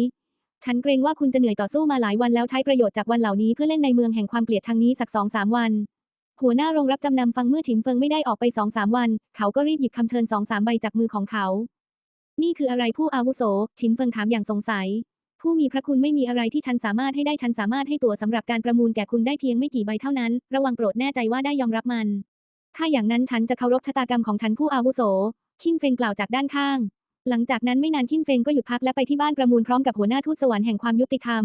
ฉันเกรงว่าคุณจะเหนื่อยต่อสู้มาหลายวันแล้วใช้ประโยชน์จากวันเหล่านี้เพื่อเล่นในเมืองแห่งความเกลียดชังนี้สักสองสามวัน หัวหน้าโรงรับจำนำฟังเมื่อฉินเฟิงไม่ได้ออกไปสองสามวัน เขาก็รีบหยิบคำเชิญสองสามใบจากมือของเขา นี่คืออะไรผู้อาวุโสฉินเฟิงถามอย่างสงสัย ผู้มีพระคุณไม่มีอะไรที่ฉันสามารถให้ได้ฉันสามารถให้ตั๋วสำหรับการประมูลแก่คุณได้เพียงไม่กี่ใบเท่านั้น ระวังโปรดแน่ใจว่าได้ยอมรับมัน ถ้าอย่างนั้นฉันจะเคารพชะตากรรมของฉันผู้อาวุโส คิงเฟงกล่าวจากด้านข้าง หลังจากนั้นไม่นานคิงเฟงก็หยุดพักและไปที่บ้านประมูลพร้อมกับหัวหน้าทูตสวรรค์แห่งความยุติธรรม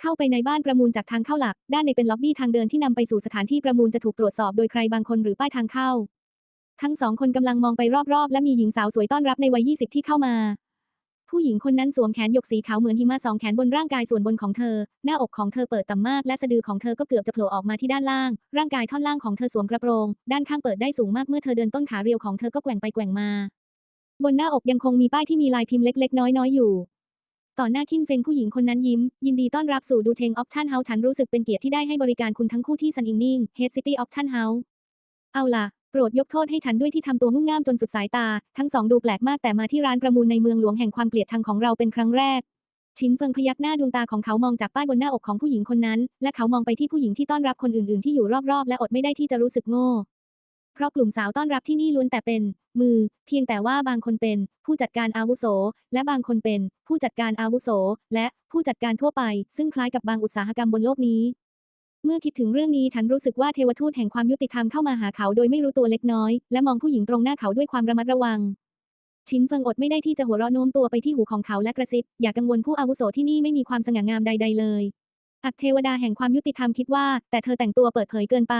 เข้าไปในบ้านประมูลจากทางเข้าหลัก ด้านในเป็นล็อบบี้ทางเดินที่นำไปสู่สถานที่ประมูลจะถูกตรวจสอบโดยใครบางคนหรือป้ายทางเข้า ทั้งสองคนกำลังมองไปรอบๆ และมีหญิงสาวสวยต้อนรับในวัย 20 ที่เข้ามา ผู้หญิงคนนั้นสวมแขนยกสีขาวเหมือนหิมะสองแขนบนร่างกายส่วนบนของเธอ หน้าอกของเธอเปิดต่ำมาก และสะดือของเธอก็เกือบจะโผล่ออกมาที่ด้านล่าง ร่างกายท่อนล่างของเธอสวมกระโปรง ด้านข้างเปิดได้สูงมากเมื่อเธอเดินต้นขาเรียวของเธอก็แกว่งไปแกว่งมา บนหน้าอกยังคงมีป้ายที่มีลายพิมพ์เล็กๆ น้อยๆอยู่ ต่อหน้าคิงเฟงผู้หญิงคนนั้นยิ้ม ยินดีต้อนรับสู่ดูเทงออปชั่นเฮาส์ฉันรู้สึกเป็นเกียรติที่ได้ให้บริการคุณทั้งคู่ที่ซันอิงนิ่งเฮดซิตี้ออปชั่นเฮาส์เอาล่ะ รดยกโทษให้ฉันด้วยที่ทำตัวงุ่มง่ามจนสุดสายตา ทั้งสองดูแปลกมากแต่มาที่ร้านประมูลในเมืองหลวงแห่งความเกลียดชังของเราเป็นครั้งแรก ชินเฟิงพยักหน้าดวงตาของเขามองจากป้ายบนหน้าอกของผู้หญิงคนนั้น และเขามองไปที่ผู้หญิงที่ต้อนรับคนอื่นๆที่อยู่รอบๆ และอดไม่ได้ที่จะรู้สึกโง่ เพราะกลุ่มสาวต้อนรับที่นี่ล้วนแต่เป็น มือ เพียงแต่ว่าบางคนเป็น ผู้จัดการอาวุโส และบางคนเป็น ผู้จัดการอาวุโส และผู้จัดการทั่วไป ซึ่งคล้ายกับบางอุตสาหกรรมบนโลกนี้ เมื่อคิดถึงเรื่องนี้ฉันรู้สึกว่าเทวทูตแห่งความยุติธรรมเข้ามาหาเขาโดยไม่รู้ตัวเล็กน้อย และมองผู้หญิงตรงหน้าเขาด้วยความระมัดระวัง ชินเฟิงอดไม่ได้ที่จะหัวเราะโน้มตัวไปที่หูของเขาและกระซิบ อย่ากังวลผู้อาวุโสที่นี่ไม่มีความสง่างามใด ๆ เลย อักเทวดาแห่งความยุติธรรมคิดว่า แต่เธอแต่งตัวเปิดเผยเกินไป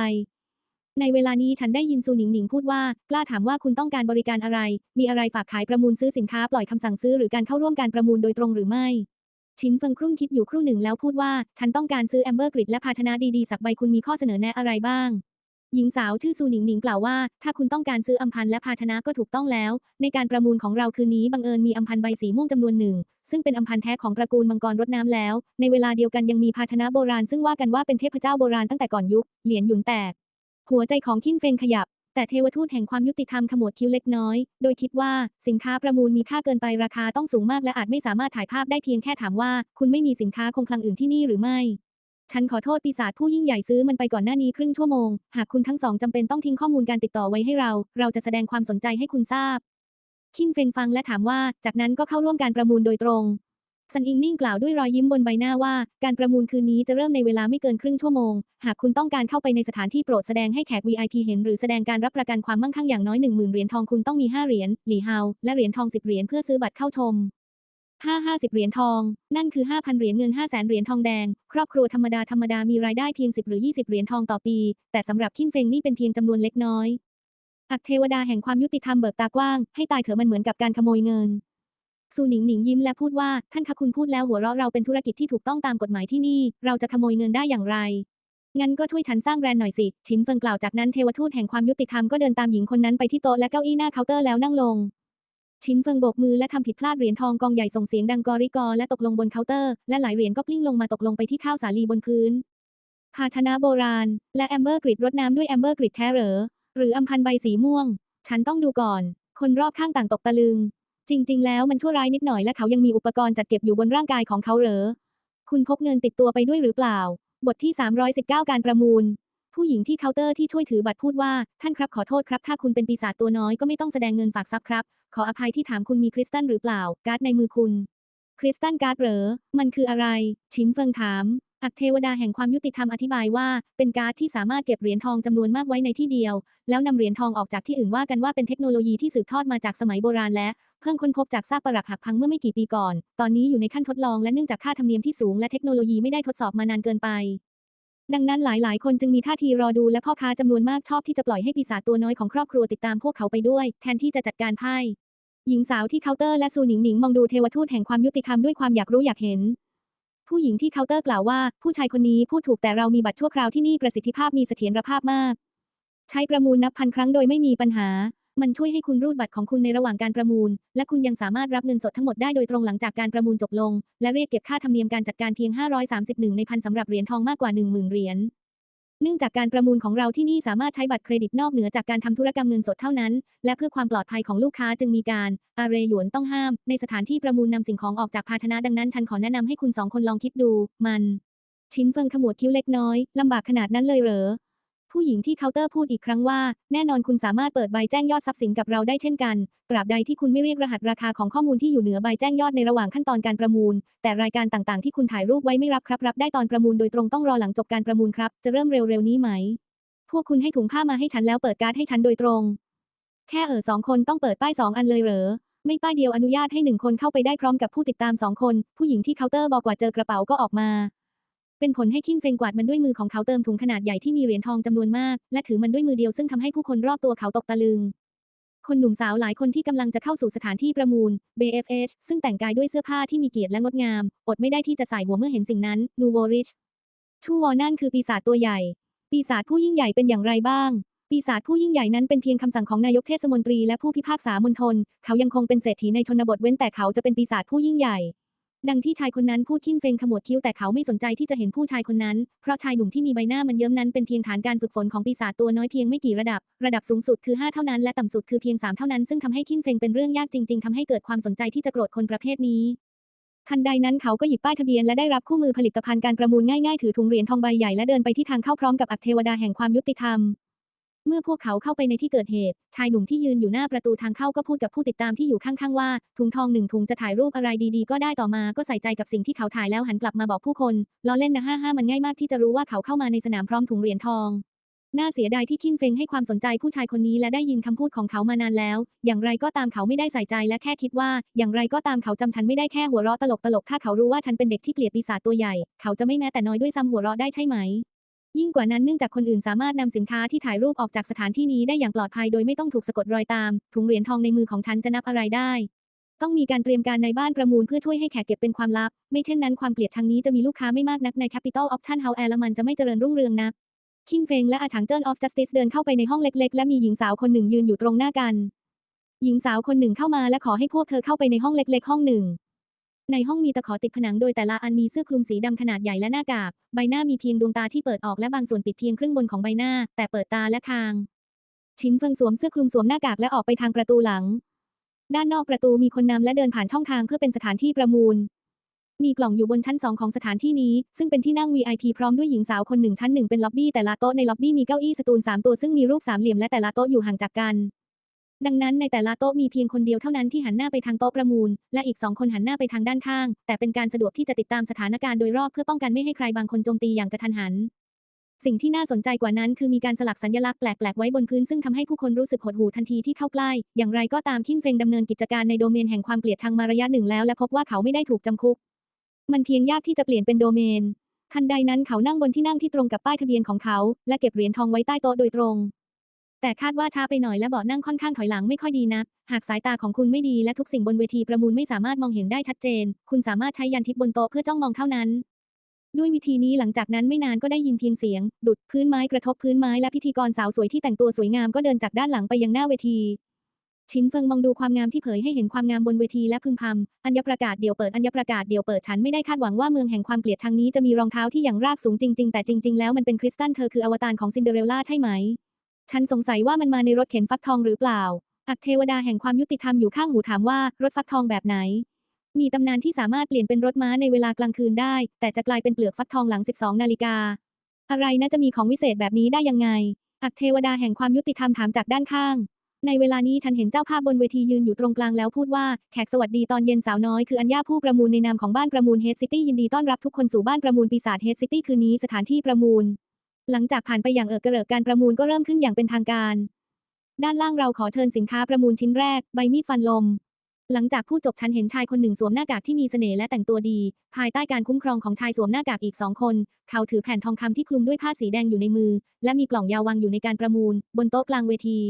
ในเวลานี้ฉันได้ยินซูหนิงหนิงพูดว่า กล้าถามว่าคุณต้องการบริการอะไร มีอะไรฝากขายประมูลซื้อสินค้าปล่อยคำสั่งซื้อหรือการเข้าร่วมการประมูลโดยตรงหรือไม่ ชินเฟิงครุ่นคิดอยู่ครู่หนึ่งแล้วพูดว่า ฉันต้องการซื้อแอมเบอร์กริดและภาชนะดีๆ สักใบคุณมีข้อเสนอแนะอะไรบ้าง หญิงสาวชื่อซูหนิงหนิงกล่าวว่า ถ้าคุณต้องการซื้ออัมพันและภาชนะก็ถูกต้องแล้ว ในการประมูลของเราคืนนี้บังเอิญมีอัมพันใบสีม่วงจำนวนหนึ่ง ซึ่งเป็นอัมพันแท้ของตระกูลมังกรรดน้ำแล้ว ในเวลาเดียวกันยังมีภาชนะโบราณซึ่งว่ากันว่าเป็นเทพเจ้าโบราณตั้งแต่ก่อนยุค เหรียญหยุนแตก หัวใจของคินเฟงขยับ แต่เทวทูตแห่งความยุติธรรมขมวดคิ้วเล็กน้อย โดยคิดว่าสินค้าประมูลมีค่าเกินไปราคาต้องสูงมากและอาจไม่สามารถถ่ายภาพได้เพียงแค่ถามว่า คุณไม่มีสินค้าคงคลังอื่นที่นี่หรือไม่ฉันขอโทษปีศาจผู้ยิ่งใหญ่ซื้อมันไปก่อนหน้านี้ครึ่งชั่วโมง หากคุณทั้งสองจำเป็นต้องทิ้งข้อมูลการติดต่อไว้ให้เรา เราจะแสดงความสนใจให้คุณทราบ คินเฟงฟังและถามว่า จากนั้นก็เข้าร่วมการประมูลโดยตรง ซันอิงนิ่งกล่าวด้วยรอยยิ้มบนใบหน้าว่า การประมูลคืนนี้จะเริ่มในเวลาไม่เกินครึ่งชั่วโมง หากคุณต้องการเข้าไปในสถานที่โปรดแสดงให้แขก VIP เห็น หรือแสดงการรับประกันความมั่งคั่งอย่างน้อย10,000เหรียญทองคุณต้องมี 5 เหรียญหลี่เฮาและเหรียญทอง 10 เหรียญเพื่อซื้อบัตรเข้าชม5 50 เหรียญทอง นั่นคือ 5,000 เหรียญเงิน 5 0 0 0 0เหรียญทองแดง ครอบครัวธรรมดาธรรมดามีรายได้เพียง 10 หรือ 20 เหรียญทองต่อปี แต่สำหรับคินเฟงนี่เป็นเพียงจำนวนเล็กน้อยอักเทวดาแห่งความยุติธรรมเบิกตากว้าง ให้ตายเถอะมันเหมือนกับการขโมยเงิน ซูหนิงหนิงยิ้มและพูดว่า ท่านคะคุณพูดแล้วหัวเราะเราเป็นธุรกิจที่ถูกต้องตามกฎหมายที่นี่ เราจะขโมยเงินได้อย่างไร งั้นก็ช่วยฉันสร้างแบรนด์หน่อยสิ ชินเฟิงกล่าวจากนั้นเทวทูตแห่งความยุติธรรมก็เดินตามหญิงคนนั้นไปที่โต๊ะและเก้าอี้หน้าเคาน์เตอร์แล้วนั่งลง ชินเฟิงโบกมือและทำผิดพลาดเหรียญทองกองใหญ่ส่งเสียงดังกอริกอและตกลงบนเคาน์เตอร์และหลายเหรียญก็กลิ้งลงมาตกลงไปที่ข้าวสาลีบนพื้น ภาชนะโบราณ และแอมเบอร์กริดรดน้ำด้วยแอมเบอร์กริดแท้เหรอหรืออัมพันใบสีม่วง ฉันต้องดูก่อน คนรอบข้างต่างตกตะลึง จริง ๆ แล้วมันชั่วร้ายนิดหน่อยและเขายังมีอุปกรณ์จัดเก็บอยู่บนร่างกายของเขาเหรอ คุณพกเงินติดตัวไปด้วยหรือเปล่า บทที่ 319 การประมูล ผู้หญิงที่เคาน์เตอร์ที่ช่วยถือบัตรพูดว่า ท่านครับขอโทษครับ ถ้าคุณเป็นปีศาจตัวน้อยก็ไม่ต้องแสดงเงินฝากทรัพย์ครับ ขออภัยที่ถามคุณมีคริสตัลหรือเปล่า การ์ดในมือคุณ คริสตัลการ์ดเหรอ มันคืออะไร ชินเฟิงถาม อักเทวดาแห่งความยุติธรรมอธิบายว่า เป็นการ์ดที่สามารถเก็บเหรียญทองจำนวนมากไว้ในที่เดียว แล้วนำเหรียญทองออกจากที่อื่นว่ากันว่าเป็นเทคโนโลยีที่สืบทอดมาจากสมัยโบราณและเพิ่งค้นพบจากซากปรักหักพังเมื่อไม่กี่ปีก่อน ตอนนี้อยู่ในขั้นทดลองและเนื่องจากค่าธรรมเนียมที่สูงและเทคโนโลยีไม่ได้ทดสอบมานานเกินไป ดังนั้นหลาย ๆ คนจึงมีท่าทีรอดูและพ่อค้าจำนวนมากชอบที่จะปล่อยให้ปีศาจตัวน้อยของครอบครัวติดตามพวกเขาไปด้วย แทนที่จะจัดการไพ่หญิงสาวที่เคาน์เตอร์และซูหนิงหนิงมองดูเทวทูตแห่งความยุติธรรมด้วยความอยากรู้อยากเห็น ผู้หญิงที่เคาน์เตอร์กล่าวว่า ผู้ชายคนนี้พูดถูกแต่เรามีบัตรชั่วคราวที่นี่ประสิทธิภาพมีเสถียรภาพมาก ใช้ประมูลนับพันครั้งโดยไม่มีปัญหา มันช่วยให้คุณรูดบัตรของคุณในระหว่างการประมูล และคุณยังสามารถรับเงินสดทั้งหมดได้โดยตรงหลังจากการประมูลจบลง และเรียกเก็บค่าธรรมเนียมการจัดการเพียง 531 ในพันสำหรับเหรียญทองมากกว่า 10,000เหรียญ เนื่องจากการประมูลของเราที่นี่สามารถใช้บัตรเครดิตนอกเหนือจากการทำธุรกรรมเงินสดเท่านั้น และเพื่อความปลอดภัยของลูกค้าจึงมีการอาเรหยวนต้องห้าม ในสถานที่ประมูลนำสิ่งของออกจากภาชนะดังนั้นฉันขอแนะนำให้คุณสองคนลองคิดดู มัน ชิ้นเฟิงขมวดคิ้วเล็กน้อยลำบากขนาดนั้นเลยเหรอ ผู้หญิงที่เคาน์เตอร์พูดอีกครั้งว่า แน่นอนคุณสามารถเปิดใบแจ้งยอดทรัพย์สินกับเราได้เช่นกัน ตราบใดที่คุณไม่เรียกรหัสราคาของข้อมูลที่อยู่เหนือใบแจ้งยอดในระหว่างขั้นตอนการประมูล แต่รายการต่างๆที่คุณถ่ายรูปไว้ไม่รับครับรับได้ตอนประมูลโดยตรงต้องรอหลังจบการประมูลครับ จะเริ่มเร็วๆนี้ไหม พวกคุณให้ถุงผ้ามาให้ฉันแล้วเปิดการ์ดให้ฉันโดยตรง แค่เออสองคนต้องเปิดป้ายสองอันเลยเหรอไม่ป้ายเดียวอนุญาตให้หนึ่งคนเข้าไปได้พร้อมกับผู้ติดตามสองคน ผู้หญิงที่เคาน์เตอร์บอกว่าเจอกระเป๋าก็ออกมา เป็นผลให้คินเฟงกวาดมันด้วยมือของเขาเติมถุงขนาดใหญ่ที่มีเหรียญทองจำนวนมาก และถือมันด้วยมือเดียวซึ่งทำให้ผู้คนรอบตัวเขาตกตะลึงคนหนุ่มสาวหลายคนที่กำลังจะเข้าสู่สถานที่ประมูล BFH ซึ่งแต่งกายด้วยเสื้อผ้าที่มีเกียรติและงดงาม อดไม่ได้ที่จะใส่หัวเมื่อเห็นสิ่งนั้น นูโวริชชูวอนั่นคือปีศาจตัวใหญ่ ปีศาจผู้ยิ่งใหญ่เป็นอย่างไรบ้าง ปีศาจผู้ยิ่งใหญ่นั้นเป็นเพียงคำสั่งของนายกเทศมนตรีและผู้พิพากษามณฑล เขายังคงเป็นเศรษฐีในชนบทเว้นแต่เขาจะเป็นปีศาจผู้ยิ่งใหญ่ ดังที่ชายคนนั้นพูดขิ้นเฟงขมวดคิ้วแต่เขาไม่สนใจที่จะเห็นผู้ชายคนนั้น เพราะชายหนุ่มที่มีใบหน้ามันเยิ้มนั้นเป็นเพียงฐานการฝึกฝนของปีศาจตัวน้อยเพียงไม่กี่ระดับ ระดับสูงสุดคือ 5 เท่านั้นและต่ำสุดคือเพียง 3 เท่านั้นซึ่งทำให้ขิ้นเฟงเป็นเรื่องยากจริง ๆทำให้เกิดความสนใจที่จะโกรธคนประเภทนี้ทันใดนั้นเขาก็หยิบป้ายทะเบียนและได้รับคู่มือผลิตภัณฑ์การประมูลง่ายๆ ถือถุงเหรียญทองใบใหญ่และเดินไปที่ทางเข้าพร้อมกับอัคเทวดาแห่งความยุติธรรม เมื่อพวกเขาเข้าไปในที่เกิดเหตุ ชายหนุ่มที่ยืนอยู่หน้าประตูทางเข้าก็พูดกับผู้ติดตามที่อยู่ข้างๆว่า ถุงทองหนึ่งถุงจะถ่ายรูปอะไรดีๆ ก็ได้ต่อมาก็ใส่ใจกับสิ่งที่เขาถ่ายแล้วหันกลับมาบอกผู้คนล้อเล่นนะห้าห้ามันง่ายมากที่จะรู้ว่าเขาเข้ามาในสนามพร้อมถุงเหรียญทองน่าเสียดายที่คินเฟงให้ความสนใจผู้ชายคนนี้และได้ยินคำพูดของเขามานานแล้ว อย่างไรก็ตามเขาไม่ได้ใส่ใจและแค่คิดว่า อย่างไรก็ตามเขาจำฉันไม่ได้แค่หัวเราะตลกๆถ้าเขารู้ว่าฉันเป็นเด็กที่เกลียดปีศาจตัวใหญ่ เขาจะไม่แม้แต่น้อยด้วยซ้ำหัวเราะได้ใช่ไหม ยิ่งกว่านั้นเนื่องจากคนอื่นสามารถนำสินค้าที่ถ่ายรูปออกจากสถานที่นี้ได้อย่างปลอดภัยโดยไม่ต้องถูกสะกดรอยตาม ถุงเหรียญทองในมือของฉันจะนับอะไรได้ ต้องมีการเตรียมการในบ้านประมูลเพื่อช่วยให้แขกเก็บเป็นความลับ ไม่เช่นนั้นความเกลียดชังนี้จะมีลูกค้าไม่มากนักใน Capital Option House และมันจะไม่เจริญรุ่งเรืองนักคิงเฟงและอาถังเจิ้นออฟจัสติสเดินเข้าไปในห้องเล็ก ๆ และมีหญิงสาวคนหนึ่งยืนอยู่ตรงหน้ากัน หญิงสาวคนหนึ่งเข้ามาและขอให้พวกเธอเข้าไปในห้องเล็ก ๆ ห้องหนึ่ง ในห้องมีตะขอติดผนังโดยแต่ละอันมีเสื้อคลุมสีดำขนาดใหญ่และหน้ากาก ใบหน้ามีเพียงดวงตาที่เปิดออกและบางส่วนปิดเพียงครึ่งบนของใบหน้า แต่เปิดตาและคาง ชินเฟิงสวมเสื้อคลุมสวมหน้ากากและออกไปทางประตูหลัง ด้านนอกประตูมีคนนำและเดินผ่านช่องทางเพื่อเป็นสถานที่ประมูล มีกล่องอยู่บนชั้นสองของสถานที่นี้ ซึ่งเป็นที่นั่ง VIP พร้อมด้วยหญิงสาวคนหนึ่งชั้นหนึ่งเป็นล็อบบี้แต่ละโต๊ะในล็อบบี้มีเก้าอี้สตูลสามตัวซึ่งมีรูปสามเหลี่ยมและแต่ละโต๊ะอยู่ห่างจากกัน ดังนั้นในแต่ละโต๊ะมีเพียงคนเดียวเท่านั้นที่หันหน้าไปทางโต๊ะประมูล และอีกสองคนหันหน้าไปทางด้านข้าง แต่เป็นการสะดวกที่จะติดตามสถานการณ์โดยรอบเพื่อป้องกันไม่ให้ใครบางคนโจมตีอย่างกระทันหัน สิ่งที่น่าสนใจกว่านั้นคือมีการสลักสัญลักษณ์แปลกๆไว้บนพื้นซึ่งทำให้ผู้คนรู้สึกหดหู่ทันทีที่เข้าใกล้ อย่างไรก็ตามคินเฟงดำเนินกิจการในโดเมนแห่งความเกลียดชังมาระยะหนึ่งแล้วและพบว่าเขาไม่ได้ถูกจำคุก มันเพียงยากที่จะเปลี่ยนเป็นโดเมนทันใดนั้นเขานั่งบนที่นั่งที่ตรงกับป้ายทะเบียนของเขา และเก็บเหรียญทองไว้ใต้โต๊ะโดยตรง แต่คาดว่าช้าไปหน่อยและเบาะนั่งค่อนข้างถอยหลังไม่ค่อยดีนัก หากสายตาของคุณไม่ดีและทุกสิ่งบนเวทีประมูลไม่สามารถมองเห็นได้ชัดเจน คุณสามารถใช้ยันทิปบนโต๊ะเพื่อจ้องมองเท่านั้น ด้วยวิธีนี้หลังจากนั้นไม่นานก็ได้ยินเพียงเสียง ดุดพื้นไม้กระทบพื้นไม้และพิธีกรสาวสวยที่แต่งตัวสวยงามก็เดินจากด้านหลังไปยังหน้าเวทีชินเฟิงมองดูความงามที่เผยให้เห็นความงามบนเวทีและพึมพำ อัญญประกาศเดี่ยวเปิดอัญญประกาศเดี่ยวเปิดฉันไม่ได้คาดหวังว่าเมืองแห่งความเกลียดชังนี้จะมีรองเท้าที่อย่างรากสูงจริง ๆ แต่จริง ๆ แล้วมันเป็นคริสตัลเธอคืออวตารของซินเดอเรลล่าใช่ไหม ฉันสงสัยว่ามันมาในรถเข็นฟักทองหรือเปล่า อักเทวดาแห่งความยุติธรรมอยู่ข้างหูถามว่ารถฟักทองแบบไหน มีตำนานที่สามารถเปลี่ยนเป็นรถม้าในเวลากลางคืนได้ แต่จะกลายเป็นเปลือกฟักทองหลัง 12 นาฬิกา อะไรนะจะมีของวิเศษแบบนี้ได้ยังไง อักเทวดาแห่งความยุติธรรมถามจากด้านข้าง ในเวลานี้ฉันเห็นเจ้าภาพบนเวทียืนอยู่ตรงกลางแล้วพูดว่าแขกสวัสดีตอนเย็นสาวน้อยคืออัญญาผู้ประมูลในนามของบ้านประมูลเฮดซิตี้ยินดีต้อนรับทุกคนสู่บ้านประมูลปีศาจเฮดซิตี้คืนนี้สถานที่ประมูล หลังจากผ่านไปอย่างเออกระเริกการประมูลก็เริ่มขึ้นอย่างเป็นทางการ ด้านล่างเราขอเชิญสินค้าประมูลชิ้นแรก ใบมีดฟันลม หลังจากผู้จบชั้นเห็นชายคนหนึ่งสวมหน้ากากที่มีเสน่ห์และแต่งตัวดี ภายใต้การคุ้มครองของชายสวมหน้ากากอีกสองคน เขาถือแผ่นทองคำที่คลุมด้วยผ้าสีแดงอยู่ในมือ และมีกล่องยาววางอยู่ในการประมูล บนโต๊ะกลางเวที